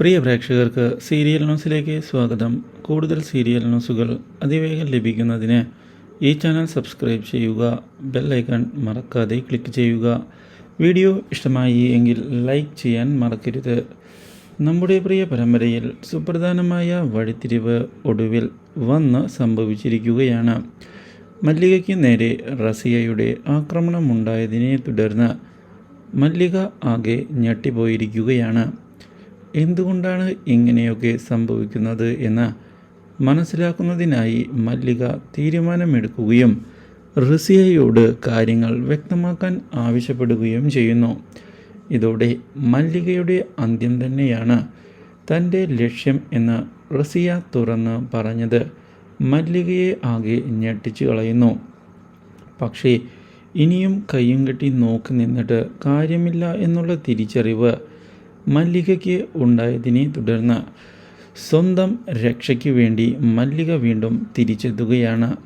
പ്രിയ പ്രേക്ഷകർക്ക് സീരിയൽ ന്യൂസിലേക്ക് സ്വാഗതം. കൂടുതൽ സീരിയൽ ന്യൂസുകൾ അതിവേഗം ലഭിക്കുന്നതിന് ഈ ചാനൽ സബ്സ്ക്രൈബ് ചെയ്യുക ബെൽ ഐക്കൺ മറക്കാതെ ക്ലിക്ക് ചെയ്യുക. വീഡിയോ ഇഷ്ടമായി എങ്കിൽ ലൈക്ക് ചെയ്യാൻ മറക്കരുത്. നമ്മുടെ പ്രിയ പരമ്പരയിൽ സുപ്രധാനമായ വഴിത്തിരിവ് ഒടുവിൽ വന്ന് സംഭവിച്ചിരിക്കുകയാണ്. മല്ലികയ്ക്ക് നേരെ റസിയയുടെ ആക്രമണമുണ്ടായതിനെ തുടർന്ന് മല്ലിക ആകെ ഞെട്ടിപ്പോയിരിക്കുകയാണ്. എന്തുകൊണ്ടാണ് ഇങ്ങനെയൊക്കെ സംഭവിക്കുന്നത് എന്ന് മനസ്സിലാക്കുന്നതിനായി മല്ലിക തീരുമാനമെടുക്കുകയും റിസിയയോട് കാര്യങ്ങൾ വ്യക്തമാക്കാൻ ആവശ്യപ്പെടുകയും ചെയ്യുന്നു. ഇതോടെ മല്ലികയുടെ അന്ത്യം തന്നെയാണ് തന്റെ ലക്ഷ്യം എന്ന് റസിയ തുറന്ന് പറഞ്ഞത്. മല്ലികയെ ആകെ ഞെട്ടിച്ചു കളയുന്നു. പക്ഷേ ഇനിയും കയ്യും കെട്ടി നോക്കി നിന്നിട്ട് കാര്യമില്ല എന്നുള്ള തിരിച്ചറിവ് മല്ലികയ്ക്ക് ഉണ്ടായതിനെ തുടർന്ന് സ്വന്തം രക്ഷയ്ക്ക് വേണ്ടി മല്ലിക വീണ്ടും തിരിച്ചെത്തുകയാണ്.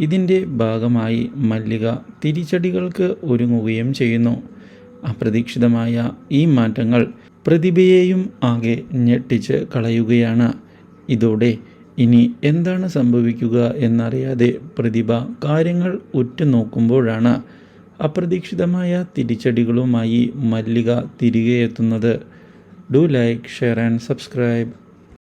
ഇതിന്റെ ഭാഗമായി മല്ലിക തിരിച്ചടികൾക്ക് ഒരുങ്ങുകയും ചെയ്യുന്നു. അപ്രതീക്ഷിതമായ ഈ മാറ്റങ്ങൾ പ്രതിഭയെയും ആകെ ഞെട്ടിച്ച് കളയുകയാണ്. ഇതോടെ ഇനി എന്താണ് സംഭവിക്കുക എന്നറിയാതെ പ്രതിഭ കാര്യങ്ങൾ ഉറ്റുനോക്കുമ്പോഴാണ് അപ്രതീക്ഷിതമായ തിരിച്ചടികളുമായി മല്ലിക തിരികെ എത്തുന്നത്. Do like share and subscribe